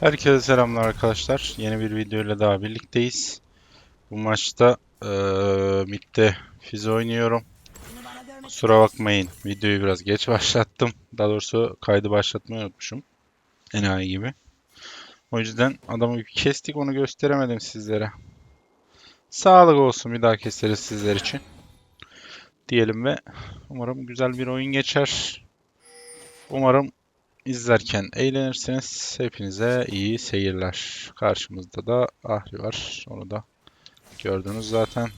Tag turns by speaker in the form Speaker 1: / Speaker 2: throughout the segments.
Speaker 1: Herkese selamlar arkadaşlar. Yeni bir video ile daha birlikteyiz. Bu maçta eee midde Fizz oynuyorum. Kusura bakmayın. Videoyu biraz geç başlattım. Daha doğrusu kaydı başlatmayı unutmuşum. Enayi gibi. O yüzden adamı bir kestik onu gösteremedim sizlere. Sağlık olsun bir daha keseriz sizler için. Diyelim ve umarım güzel bir oyun geçer. Umarım İzlerken eğlenirsiniz. Hepinize iyi seyirler. Karşımızda da Ahri var. Onu da gördünüz zaten.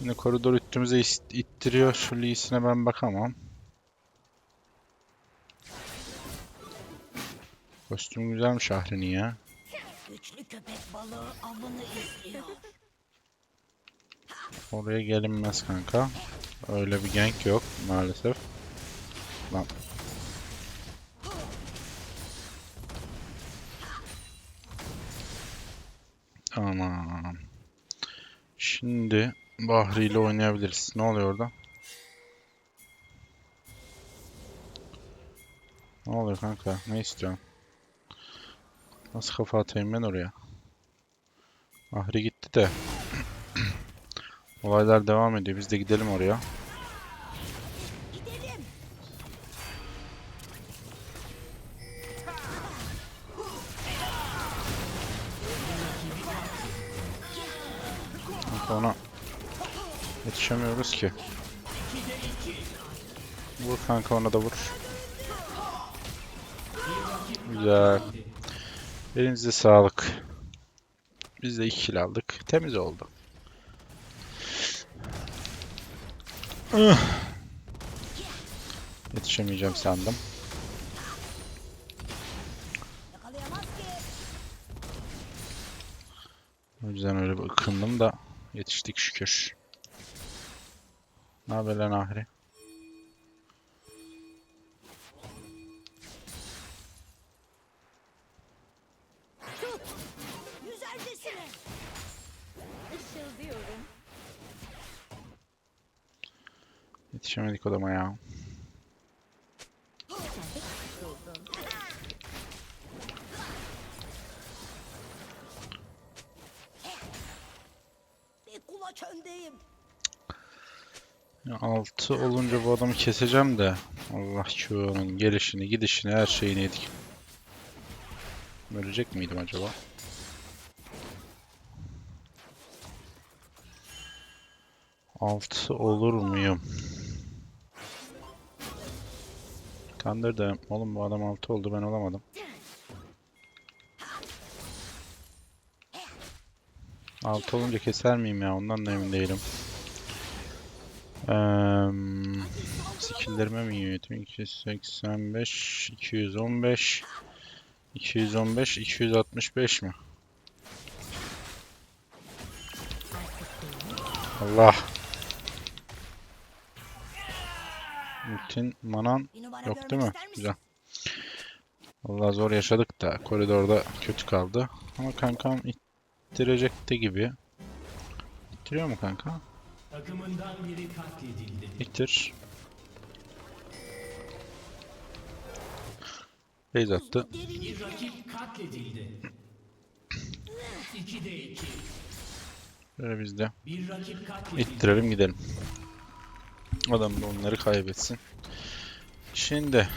Speaker 1: Yine koridor üstümüze ittiriyor. Şu Lee'sine ben bakamam. Kostüm güzelmiş Ahri'nin ya.
Speaker 2: Güçlü köpek balığı avını izliyor.
Speaker 1: Oraya gelinmez kanka. Öyle bir gank yok maalesef. Lan. Tamam. Şimdi Bahri ile oynayabiliriz. Ne oluyor orada? Ne oluyor kanka? Ne istiyorsun? Nasıl kafa atayım ben oraya? Bahri gitti de. Olaylar devam ediyor. Biz de gidelim oraya. Ona yetişemiyoruz ki. Vur kanka ona da vur. Güzel. Elinize sağlık. Biz de 2 kill aldık. Temiz oldu. Yetişemeyeceğim sandım. O yüzden öyle bir da yetiştik şükür. Ne haber lan Ahri?
Speaker 2: Yüzerdesine.
Speaker 3: Işıldıyorum.
Speaker 1: Yetişemedik odama ya.
Speaker 3: Sen de kurtuldun.
Speaker 2: Bir kulaç öndeyim.
Speaker 1: Ya 6 olunca bu adamı keseceğim de Allah Q'nun gelişini gidişini her şeyini yedik. Ölecek miydim acaba? Altı olur muyum? Kandırdım. Oğlum bu adam 6 oldu ben olamadım. Altı olunca keser miyim ya? Ondan da emin değilim. Eee skill'lerime mi yönetim? 285, 215, 215, 265 mi? Allah. Ultin manan yok değil mi? Güzel. Allah zor yaşadık da koridorda kötü kaldı. Ama kankam ittirecekti gibi. İttiriyor mu kanka?
Speaker 4: Takımından biri katledildi.
Speaker 1: İttir. Base attı.
Speaker 4: Bir rakip katledildi. 2'de 2.
Speaker 1: Böyle biz de
Speaker 4: Bir rakip katledildi.
Speaker 1: ittirelim gidelim. Adam da onları kaybetsin. Şimdi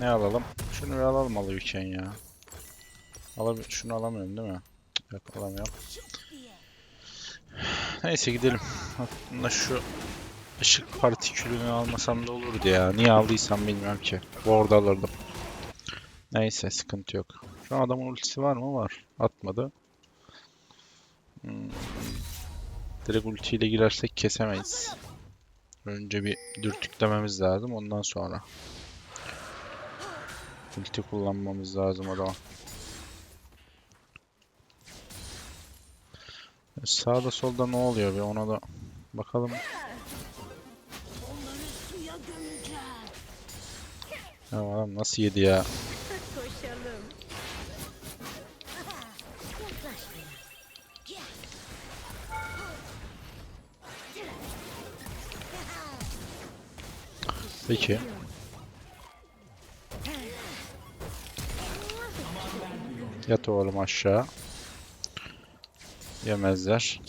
Speaker 1: ne alalım? Şunu bir alalım alıyorken ya. Alam şunu alamıyorum değil mi? Yok alamıyorum. Neyse gidelim. Aslında şu ışık partikülünü almasam da olurdu ya. Niye aldıysam bilmiyorum ki. Bu orada alırdım. Neyse sıkıntı yok. Şu an adamın ultisi var mı? Var. Atmadı. Hmm. Direkt ultiyle girersek kesemeyiz. Önce bir dürtüklememiz lazım ondan sonra. Ulti kullanmamız lazım adama. Sağda solda ne oluyor bir ona da bakalım. Ya adam nasıl yedi ya? Peki. Yat oğlum aşağı. Yemezler.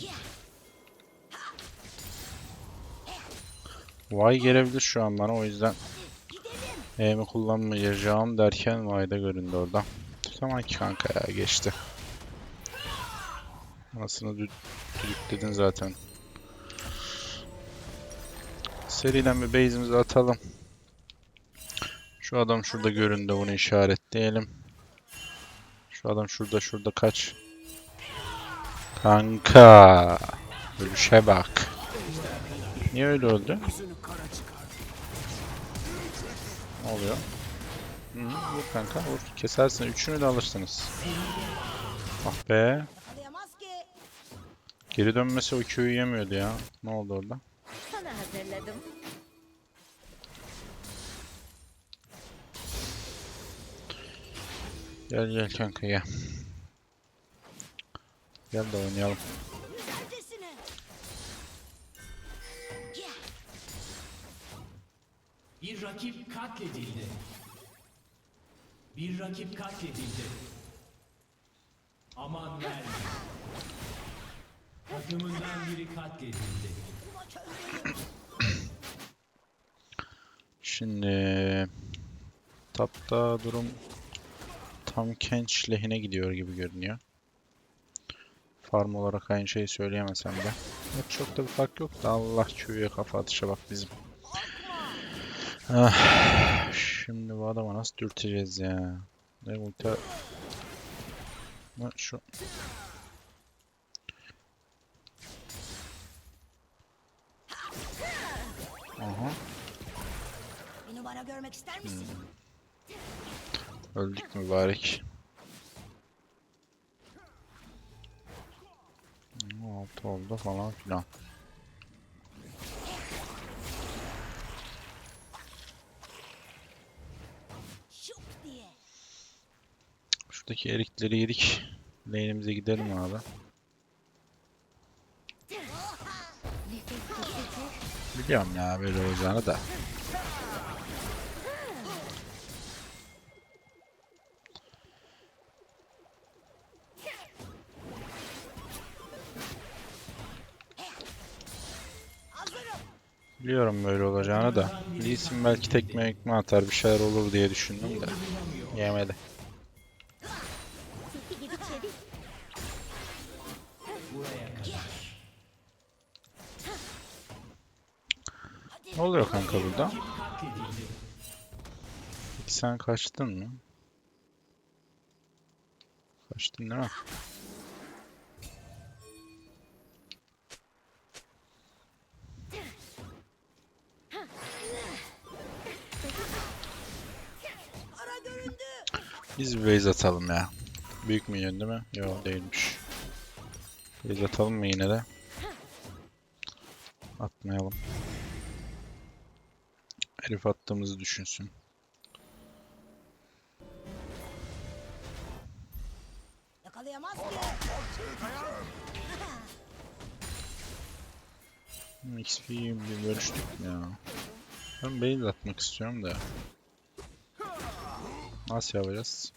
Speaker 1: Vay gelebilir şu an bana o yüzden E'mi kullanmayacağım derken Vay'da göründü orada. Tamam ki kanka ya geçti. Anasını dü düdükledin zaten. Seriden bir base'imizi atalım. Şu adam şurada göründü bunu işaretleyelim. Şu adam şurada şurada kaç. Kanka. Ölüşe bak. Niye öyle öldü? Ne oluyor? Hı, vur kanka vur. Kesersin. Üçünü de alırsınız. Ah be. Geri dönmesi o Q'yu yemiyordu ya. Ne oldu orada?
Speaker 3: Sana hazırladım.
Speaker 1: Gel gel kanka gel. Gel de oynayalım.
Speaker 4: Bir rakip katledildi. Bir rakip katledildi. Aman verme. Takımından biri katledildi.
Speaker 1: Şimdi tapta durum tam Kench lehine gidiyor gibi görünüyor. Farm olarak aynı şeyi söyleyemesem de. Evet, çok da bir fark yok da Allah Q'ya kafa atışa bak bizim. Ah, şimdi bu adama nasıl dürteceğiz ya? Ne ulti... Şu... Aha.
Speaker 2: Bir numara görmek ister misin?
Speaker 1: Öldük mübarek. Hmm, Altı oldu falan filan. Şuradaki erikleri yedik. Lane'imize gidelim abi. Biliyorum ya böyle olacağını da. Biliyorum böyle olacağını da. Lee Sin belki tekme ekme atar bir şeyler olur diye düşündüm de. Yemedi. Ne oluyor kanka burada? Sen kaçtın mı? Kaçtın değil mi? Biz bir base atalım ya. Büyük minyon değil mi? Yok değilmiş. Base atalım mı yine de? Atmayalım. Herif attığımızı düşünsün.
Speaker 2: Yakalayamaz ki.
Speaker 1: XP'yi bir bölüştük mü ya? Ben base atmak istiyorum da. Nasıl yapacağız?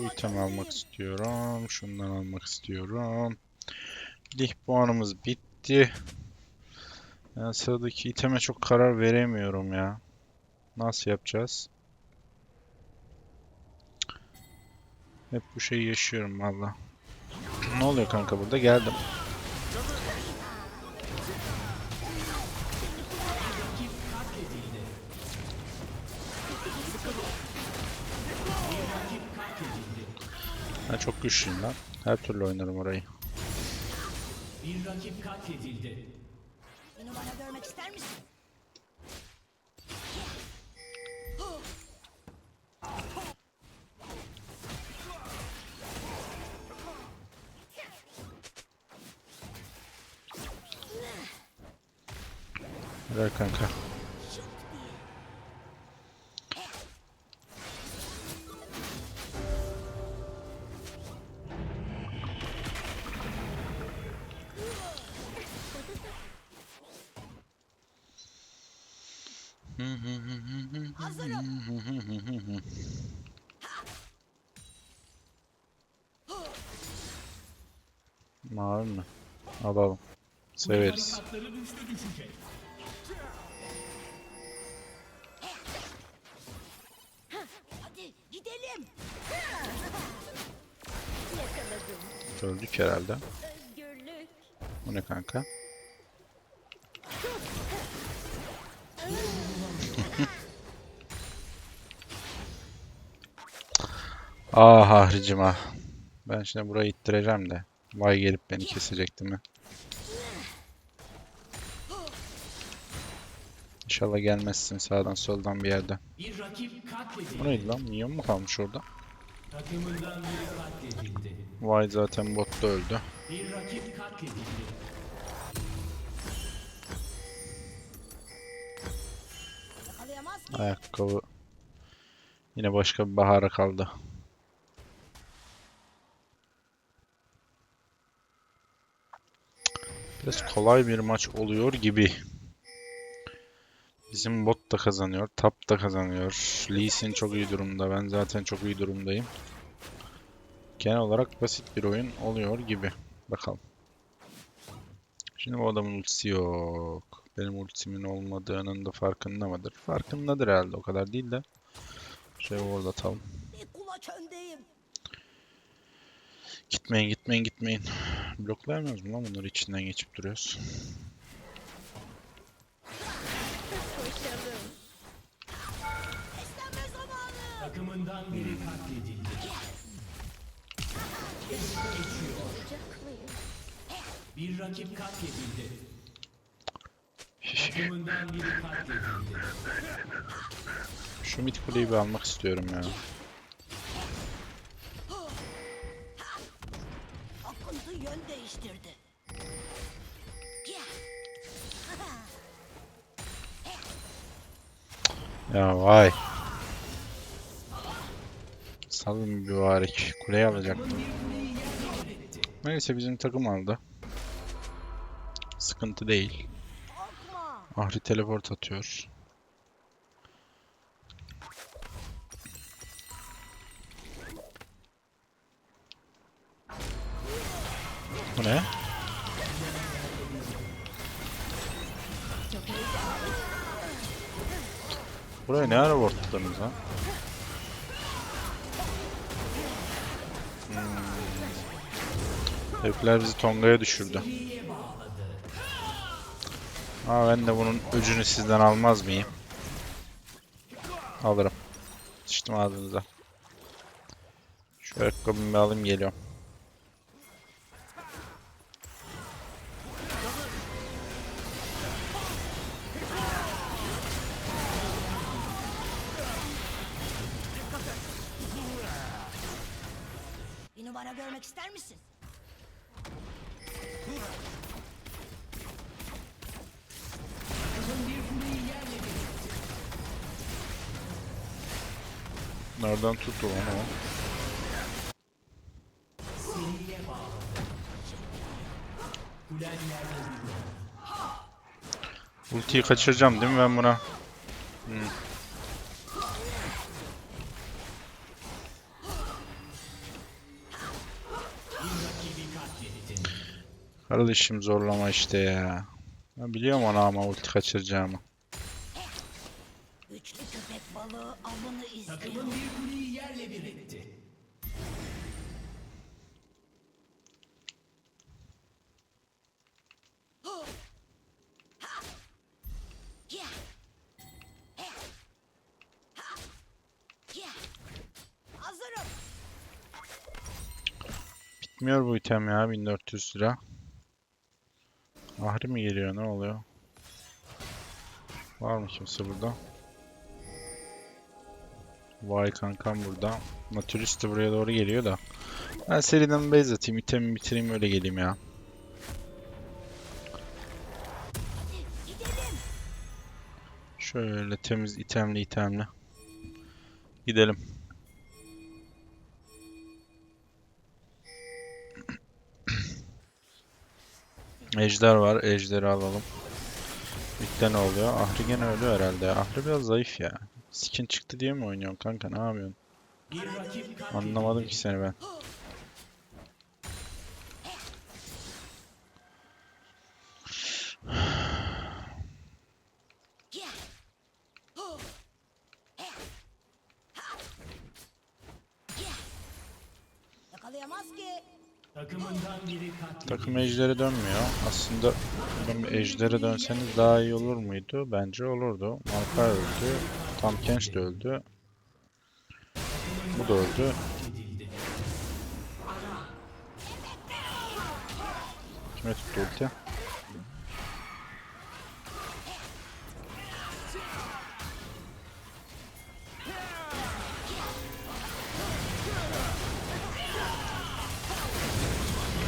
Speaker 1: Bu itemi almak istiyorum. Şundan almak istiyorum. Lih puanımız bitti. Yani sıradaki iteme çok karar veremiyorum ya. Nasıl yapacağız? Hep bu şeyi yaşıyorum valla. ne oluyor kanka burada? Geldim. Ben çok güçlüyüm lan. Her türlü oynarım orayı.
Speaker 4: Bir rakip katledildi.
Speaker 2: Bir numara görmek ister misin?
Speaker 1: Mavi mi? Alalım. Severiz.
Speaker 2: Hadi gidelim.
Speaker 1: Öldük herhalde.
Speaker 3: Özgürlük.
Speaker 1: Bu ne kanka? Ah Hahricim ah. Ben şimdi burayı ittireceğim de. Vay gelip beni kesecekti mi? İnşallah gelmezsin sağdan soldan bir
Speaker 4: rakip
Speaker 1: Bu neydi lan? Minyon mu kalmış orada? Vay zaten öldü.
Speaker 4: Katledildi.
Speaker 2: Yakalayamaz ki.
Speaker 1: Ayakkabı yine başka bir bahara kaldı. Biraz kolay bir maç oluyor gibi. Bizim bot da kazanıyor, top da kazanıyor. Lee Sin çok iyi durumda. Ben zaten çok iyi durumdayım. Genel olarak basit bir oyun oluyor gibi. Bakalım. Şimdi bu adamın ultisi yok. Benim ultisimin olmadığının da farkında mıdır? Farkındadır herhalde o kadar değil de. Şey orada atalım. Gitmeyin gitmeyin gitmeyin. Bloklayamıyoruz mu lan bunları içinden geçip duruyoruz.
Speaker 4: Bir rakip katledildi. Takımından biri katledildi.
Speaker 1: Şu mid kuleyi bir almak istiyorum ya.
Speaker 2: Yön değiştirdi.
Speaker 1: Ya vay. Salın mübarek. Kuleyi alacaktım. Neyse bizim takım aldı. Sıkıntı değil. Ahri teleport atıyor. Bu ne? Buraya ne ara vurtladınız ha? Hmm. Bizi Tonga'ya düşürdü. Aa ben de bunun öcünü sizden almaz mıyım? Alırım. Sıçtım ağzınıza. Şu ayakkabımı alayım geliyorum.
Speaker 2: Numara görmek ister misin?
Speaker 1: Nereden tuttu lan o?
Speaker 4: Kulen yerde bir
Speaker 1: Ultiyi kaçıracağım değil mi ben buna? Kardeşim zorlama işte ya. Ben biliyorum ona ama ulti kaçıracağımı.
Speaker 2: Güçlü köpek balığı avını izliyor.
Speaker 4: Takımın bir kuleyi yerle bir etti.
Speaker 1: Bitmiyor bu item ya 1400 lira. Ahri mi geliyor ne oluyor? Var mı kimse burada? Vay kankam burada. Naturist de buraya doğru geliyor da. Ben seriden base atayım, itemi bitireyim öyle geleyim ya. Şöyle temiz itemli itemli. Gidelim. Ejder var. Ejderi alalım. Bitti ne oluyor? Ahri gene ölüyor herhalde. Ahri biraz zayıf ya. Skin çıktı diye mi oynuyorsun kanka? Ne yapıyorsun? Anlamadım ki seni ben.
Speaker 2: Yakalayamaz ki.
Speaker 4: Takımından biri katledildi.
Speaker 1: Takım ejderi dönmüyor. Aslında ejdere dönseniz daha iyi olur muydu? Bence olurdu. Malphite öldü. Tam Kench de öldü. Bu da öldü. Kime tuttu ulti?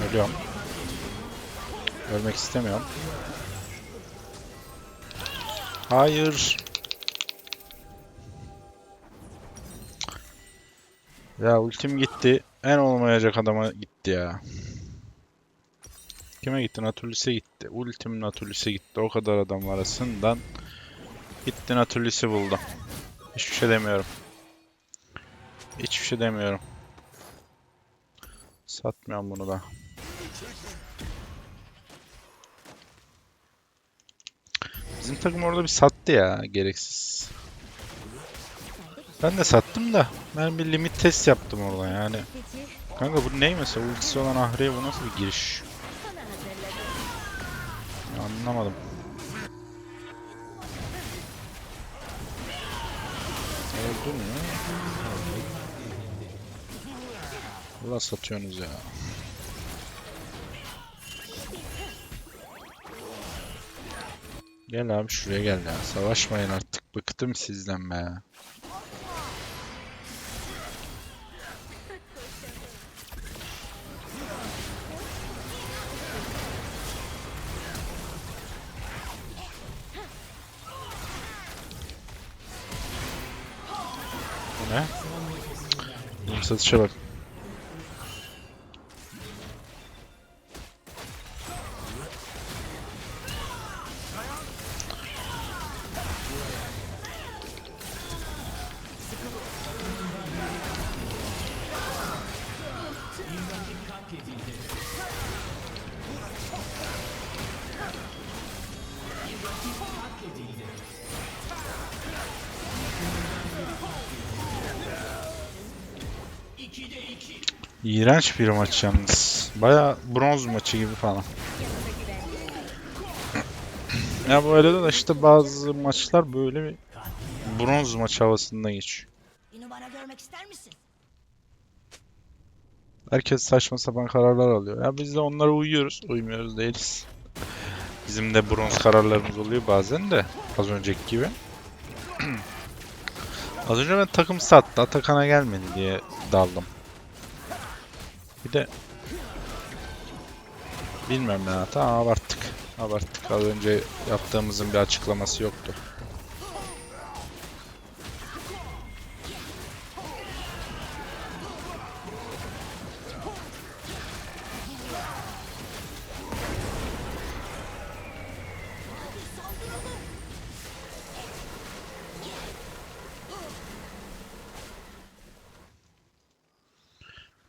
Speaker 1: Ölüyorum. Ölmek istemiyorum. Hayır. Ya ultim gitti. En olmayacak adama gitti ya. Kime gitti? Natulis'e gitti. Ultim Natulis'e gitti. O kadar adam arasından gitti Natulis'i buldu. Hiçbir şey demiyorum. Hiçbir şey demiyorum. Satmıyorum bunu da. Bizim takım orada bir sattı ya gereksiz. Ben de sattım da ben bir limit test yaptım orada yani. Kanka bu ne mesela ultisi olan Ahri'ye bu nasıl bir giriş? Anlamadım. Öldü mü? Allah satıyorsunuz ya. Gel abi şuraya gel ya. Savaşmayın artık. Bıktım sizden be. Bu ne? Satışa bak. İğrenç bir maç yalnız. Baya bronz maçı gibi falan. Ya bu arada da işte bazı maçlar böyle bir bronz maç havasında geçiyor. Herkes saçma sapan kararlar alıyor. Ya biz de onlara uyuyoruz. Uymuyoruz değiliz. Bizim de bronz kararlarımız oluyor bazen de. Az önceki gibi. Az önce ben takım sattı. Atakan'a gelmedi diye daldım. Bir de bilmem ya. Tamam abarttık. Abarttık. Az önce yaptığımızın bir açıklaması yoktu.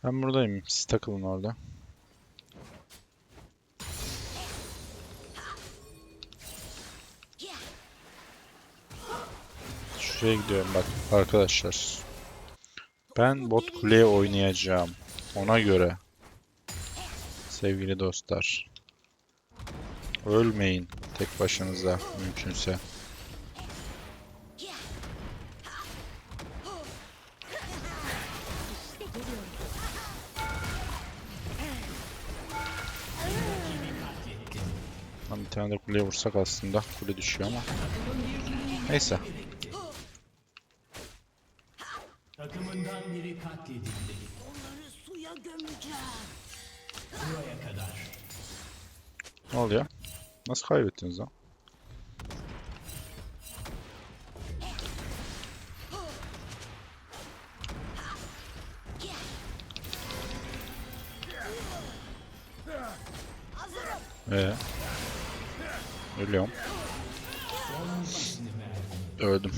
Speaker 1: Ben buradayım. Siz takılın orada. Şuraya gidiyorum bak arkadaşlar. Ben bot kuleye oynayacağım. Ona göre. Sevgili dostlar. Ölmeyin tek başınıza mümkünse. tane de kuleye vursak aslında. Kule düşüyor ama. Neyse.
Speaker 4: Takımından biri katledildi.
Speaker 2: Onları suya gömeceğim.
Speaker 4: Buraya kadar.
Speaker 1: Ne oluyor? Nasıl kaybettiniz lan? Ee? Ölüyorum. Öldüm.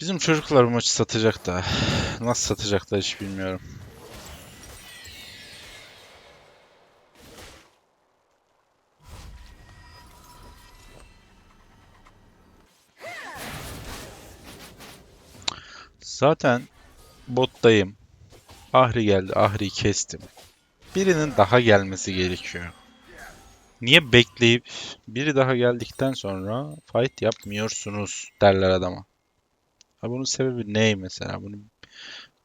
Speaker 1: Bizim çocuklar bu maçı satacak da nasıl satacaklar hiç bilmiyorum. Zaten bottayım. Ahri geldi. Ahri'yi kestim. Birinin daha gelmesi gerekiyor. Niye bekleyip biri daha geldikten sonra fight yapmıyorsunuz derler adama. Ha bunun sebebi ne mesela? Bunu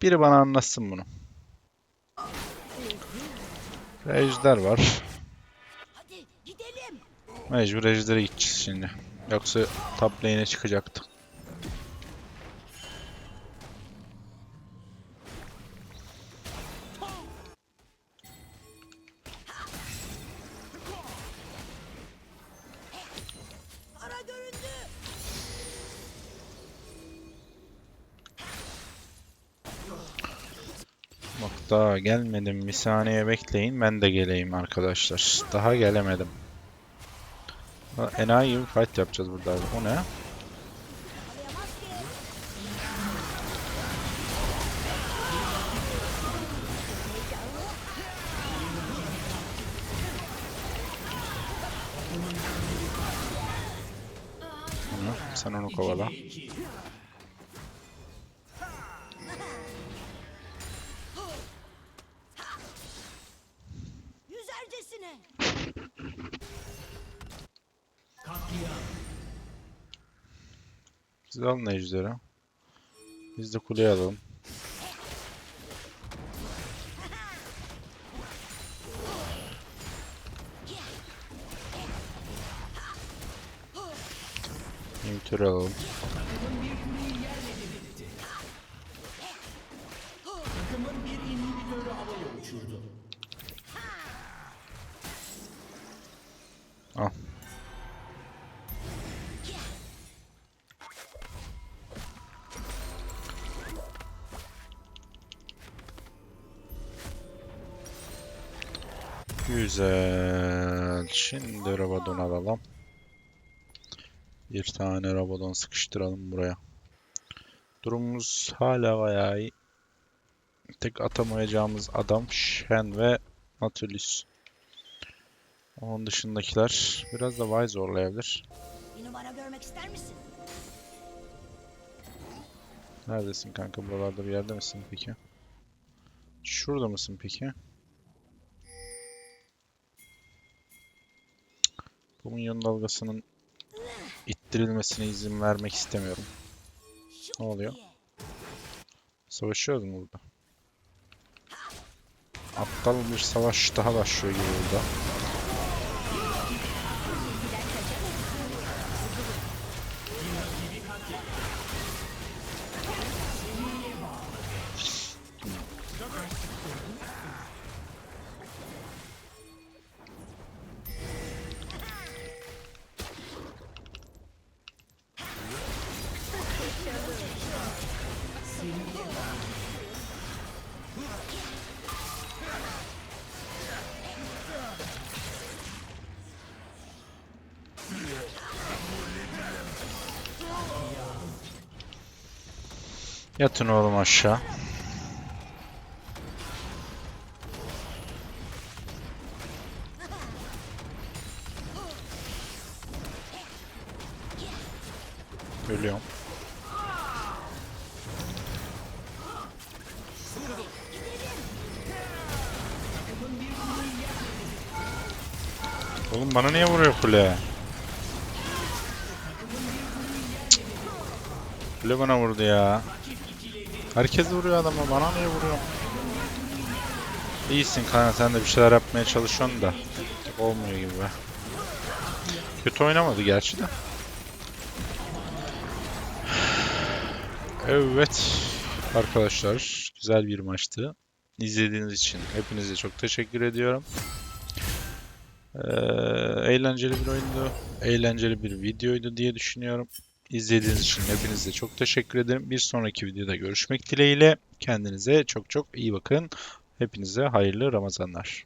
Speaker 1: biri bana anlatsın bunu. Ejder var. Mecbur Ejder'e gideceğiz şimdi. Yoksa top lane'e çıkacaktı. Daha gelmedim. Bir saniye bekleyin. Ben de geleyim arkadaşlar. Daha gelemedim. Enayi gibi fight yapacağız burada. O ne? Sen onu kovala. Siz alın ejderi. Biz de kuleyi alalım. Inhibitor alalım. Güzel. Şimdi Rabadon alalım. Bir tane Rabadon sıkıştıralım buraya. Durumumuz hala bayağı iyi. Tek atamayacağımız adam Shen ve Nautilus. Onun dışındakiler biraz da Vay zorlayabilir.
Speaker 2: Bir numara görmek ister misin?
Speaker 1: Neredesin kanka? Buralarda bir yerde misin peki? Şurada mısın peki? Bu minyon dalgasının ittirilmesine izin vermek istemiyorum. Ne oluyor? Savaşıyoruz mu burada? Aptal bir savaş daha başlıyor gibi burada. Yatın oğlum aşağı. Ölüyorum. Oğlum bana niye vuruyor kule? Kule bana vurdu ya. Herkes vuruyor adama. Bana niye vuruyor? İyisin kanka sen de bir şeyler yapmaya çalışıyorsun da. Olmuyor gibi be. Kötü oynamadı gerçi de. Evet arkadaşlar güzel bir maçtı. İzlediğiniz için hepinize çok teşekkür ediyorum. Ee, eğlenceli bir oyundu. Eğlenceli bir videoydu diye düşünüyorum. İzlediğiniz için hepinize çok teşekkür ederim. Bir sonraki videoda görüşmek dileğiyle. Kendinize çok çok iyi bakın. Hepinize hayırlı Ramazanlar.